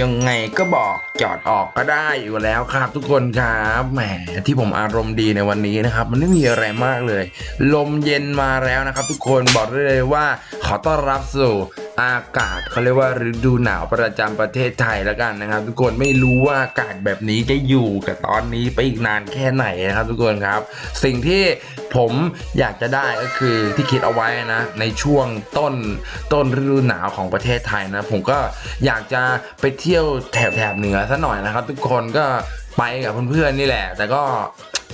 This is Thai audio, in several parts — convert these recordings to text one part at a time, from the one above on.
ยังไงก็บอกจอดออกก็ได้อยู่แล้วครับ ทุกคนครับแหมที่ผมอารมณ์ดีในวันนี้นะครับ มันไม่มีอะไรมากเลย ลมเย็นมาแล้วนะครับ ทุกคนบอกได้เลยว่าขอต้อนรับสู่ อากาศเขาเรียกว่าฤดูหนาวประจำประเทศไทยแล้วกันนะครับ ทุกคนไม่รู้ว่าอากาศแบบนี้จะอยู่กับตอนนี้ไปอีกนานแค่ไหนนะครับ ทุกคนครับ สิ่งที่ผมอยากจะได้ก็คือที่คิดเอาไว้นะในช่วงต้นต้นฤดูหนาวของประเทศไทยนะ ผมก็อยากจะไปเที่ยวแถบแถบเหนือซะหน่อยนะครับ ทุกคนก็ไปกับเพื่อนๆนี่แหละ แต่ก็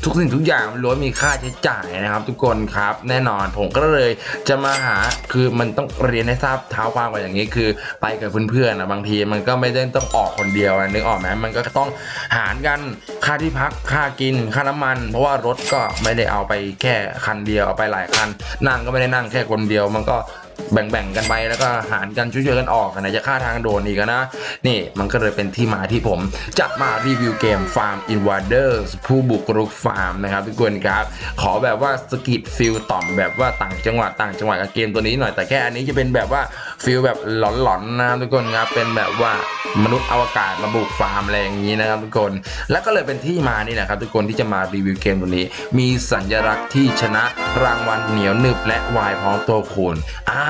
ทุกสิ่งทุกอย่างมันล้วนมีค่าใช้จ่ายนะครับ ทุกคนครับ แน่นอนผมก็เลยจะมาหาคือมันต้องเรียนให้ทราบเท้าความก่อนอย่างนี้คือ ไปกับเพื่อนๆนะบางทีมันก็ไม่ได้ต้องออกคนเดียวนะนึกออกไหมมันก็ต้องหารกันค่าที่พักค่ากินค่าน้ำมัน เพราะว่ารถก็ไม่ได้เอาไปแค่คันเดียวเอาไปหลายคัน นั่งก็ไม่ได้นั่งแค่คนเดียวมันก็ แบ่งๆกันไปแล้วก็หารกันช่วยๆกันออกนะจะค่าทางโดนอีกนะ นี่มันก็เลยเป็นที่มาที่ผมจะมารีวิวเกม Farm Invaders ผู้บุกรุกฟาร์มนะครับทุกคนครับ ขอแบบว่าสกิดฟิลต่อมแบบว่าต่างจังหวัดต่างจังหวัดกับเกมตัวนี้หน่อยแต่แค่อันนี้จะเป็นแบบว่า ฟิลแบบหลอนๆนะครับทุกคนครับเป็นแบบว่ามนุษย์อวกาศมาบุกฟาร์มอะไรอย่างนี้นะครับทุกคน แล้วก็เลยเป็นที่มานี่นะครับทุกคนที่จะมารีวิวเกมตัวนี้ มีสัญลักษณ์ที่ชนะรางวัลเหนียวหนึบและวายพร้อมตัวคูณอ่า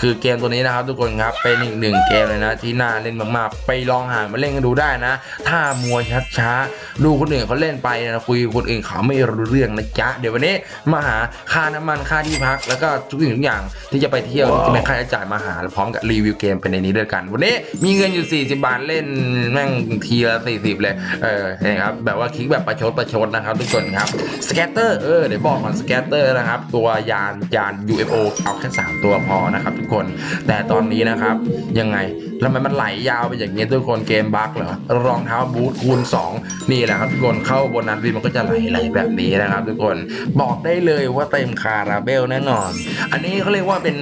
คือเกมตัวนี้นะครับทุกคนครับเป็นอีกหนึ่งเกมเลยนะที่น่าเล่นมากๆ ไปลองหามาเล่นกันดูได้นะ ถ้ามัวช้าๆดูคนอื่นเขาเล่นไปนะคุยกับคนอื่นเขาไม่รู้เรื่องนะจ๊ะเดี๋ยววันนี้มาหาค่าน้ำมันค่าที่พัก แล้วก็ทุกสิ่งทุกอย่างที่จะไปเที่ยวที่เป็นค่าใช้จ่ายมาหาพร้อมกับรีวิวเกมเป็นในนี้ด้วยกัน วันนี้มีเงินอยู่ 40 บาทเล่นแม่งทีละ 40 เลย เออนะครับแบบว่าคลิกแบบประชดประชดนะครับทุกคนครับสแกตเตอร์เออเดี๋ยวบอกก่อนสแกตเตอร์นะครับ ตัวยานยาน UFO เอาแค่ 3 ตัวพอนะครับทุกคน แต่ตอนนี้นะครับยังไง แล้วมันมันไหลยาวไปอย่างเงี้ยทุกคนเกมบั๊กเหรอรองเท้าบูทคูณ 2 นี่แหละครับทุกคนเข้าบนนั้นวินมันก็จะไหลไหลแบบนี้นะครับ ทุกคนบอกได้เลยว่าเต็มคาราเบลแน่นอน อันนี้เขาเรียกว่าเป็น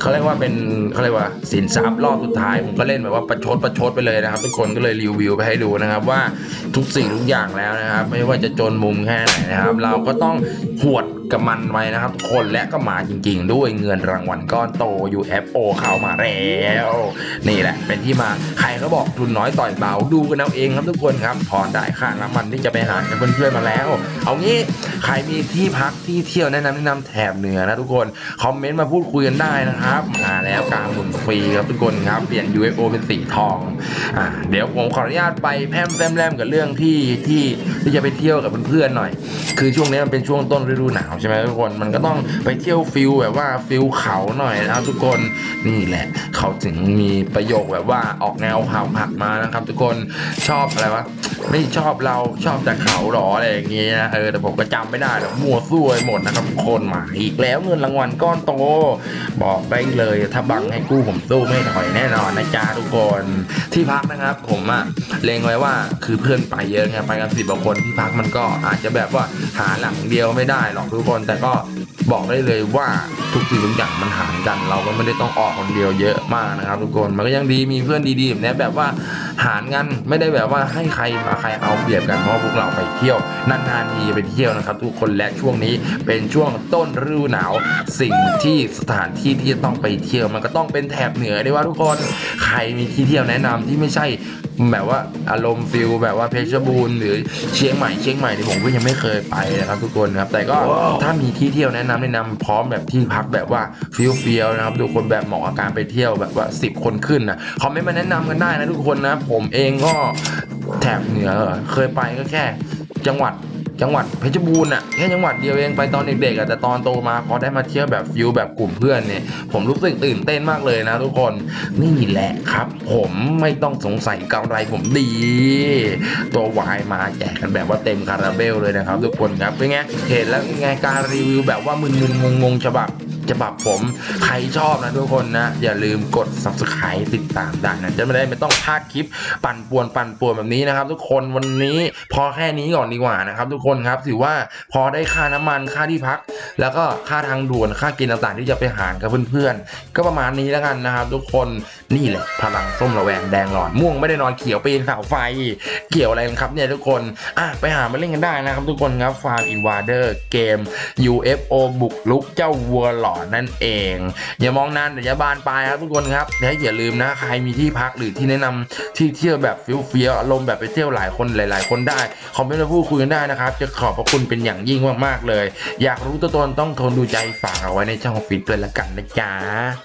เขาเรียกว่าเป็นเขาเรียกว่าสินทรัพย์รอบสุดท้ายผมก็เล่นแบบว่าประชดประชดไปเลยนะครับทุกคนก็เลยรีวิวไปให้ดูนะครับว่าทุกสิ่งทุกอย่างแล้วนะครับ ไม่ว่าจะจนมุมแค่ไหนนะครับ เราก็ต้องหวดกับมันไว้นะครับทุกคนและก็มาจริง ๆ ด้วยเงินรางวัลก้อนโต UFO เข้ามาแล้วนี่แหละเป็นที่มาใครเขาบอกทุนน้อยต่อยเบาดูกันเอาเองครับทุกคนครับพอได้ค่าน้ำมันที่จะไปหากับเพื่อนๆมาแล้ว เอางี้ใครมีที่พักที่เที่ยวแนะนำแนะนำแถบเหนือนะทุกคนคอมเมนต์มาพูดคุยกันได้นะครับมาแล้วกลางหมุนฟรีครับทุกคนครับเปลี่ยน UFO เป็นสีทองอ่าเดี๋ยวผมขออนุญาตไปแพมแพร่มแรมกับเรื่องที่ที่ที่จะไปเที่ยวกับเพื่อนๆหน่อย คือช่วงนี้มันเป็นช่วงต้นฤดูหนาวใช่ไหมทุกคนมันก็ต้องไปเที่ยวฟิลแบบว่าฟิลเขาหน่อยนะครับทุกคนนี่แหละ เขาถึงมีประโยคแบบว่าออกแนวข่าวผักมานะครับ ทุกคนชอบอะไรวะไม่ชอบเราชอบแต่เขาหรออะไรอย่างเงี้ยเออแต่ผมก็จำไม่ได้หรอกมัวซั่วหมดนะครับทุกคนมาอีกแล้วเงินรางวัลก้อนโตบอกได้เลยถ้าบังให้กู้ผมสู้ไม่ถอยแน่นอนนะจ๊ะทุกคนที่พักนะครับ ผมอะเลงไว้ว่าคือเพื่อนไปเยอะไงไปกันสิบกว่าคนที่พักมันก็อาจจะแบบว่าหาหลังเดียวไม่ได้หรอกทุกคน แต่ก็บอกได้เลยว่าทุกสิ่งทุกอย่างมันหารกัน เราก็ไม่ได้ต้องออกคนเดียวเยอะมากนะครับ ทุกคนมันก็ยังดีมีเพื่อนดีๆแบบนี้แบบว่าหารกันไม่ได้แบบว่าให้ใครมาใครเอาเปรียบกันเพราะพวกเราไปเที่ยวนานๆทีไปเที่ยวนะครับ ทุกคนและช่วงนี้เป็นช่วงต้นฤดูหนาว สิ่งที่สถานที่ที่จะต้องไปเที่ยวมันก็ต้องเป็นแถบเหนือด้วยว่าทุกคนใครมีที่เที่ยวแนะนำที่ไม่ใช่แบบว่าอารมณ์ฟิลแบบว่าเพชรบูรณ์หรือเชียงใหม่เชียงใหม่ที่ผมก็ยังไม่เคยไปนะครับทุกคนครับ แต่ก็ถ้ามีที่เที่ยวแนะนำแนะนำพร้อมแบบที่พักแบบว่าฟิลเฟียนะครับทุกคนแบบเหมาะกับการไปเที่ยวแบบว่า 10 คนขึ้นนะคอมเมนต์มาแนะนำกันได้นะทุกคนนะ ผมเองก็แถบเหนือเคยไปก็แค่ จังหวัดจังหวัดเพชรบูรณ์อะแค่จังหวัดเดียวเองไปตอนเด็กๆอะแต่ตอนโตมาพอได้มาเที่ยวแบบฟิลแบบกลุ่มเพื่อนเนี่ย ผมรู้สึกตื่นเต้นมากเลยนะทุกคนนี่แหละครับ ผมไม่ต้องสงสัยกำไรผมดี ตัววายมาแจกกันแบบว่าเต็มคาราเบลเลยนะครับ ทุกคนครับเป็นไงเห็นแล้วไงการรีวิวแบบว่ามึนๆงงๆฉบับ ฉบับผม ใครชอบนะทุกคนนะ อย่าลืมกด subscribe ติดตามได้นะจะไม่ได้ไม่ต้องพลาดคลิปปั่นป่วนปั่นป่วนแบบนี้นะครับ ทุกคนวันนี้พอแค่นี้ก่อนดีกว่านะครับ ทุกคนครับถือว่าพอได้ค่าน้ำมันค่าที่พัก แล้วก็ค่าทางด่วนค่ากินต่างๆ ที่จะไปหารกับเพื่อนๆก็ประมาณนี้แล้วกันนะครับ ทุกคนนี่แหละพลังส้มระแวงแดงหลอนม่วงไม่ได้นอนเขียวปีนเสาไฟ เกี่ยวอะไรกันครับเนี่ยทุกคนอะไปหามาเล่นกันได้นะครับ ทุกคนครับฟาร์มอินวาเดอร์เกม UFO บุกลุกเจ้าวัวหลอนอนนั่นเอง อย่ามองนานเดี๋ยวจะบานปลายครับทุกคนครับและอย่าลืมนะใครมีที่พักหรือที่แนะนำที่เที่ยวแบบฟิลเฟียอารมณ์แบบไปเที่ยวหลายคนหลาย ๆ คนได้คอมเมนต์มาพูดคุยกันได้นะครับ จะขอบพระคุณเป็นอย่างยิ่งมากๆเลย อยากรู้ตัวตนต้องทนดูใจฝากเอาไว้ในช่องฟิตเลยละกันนะจ๊ะ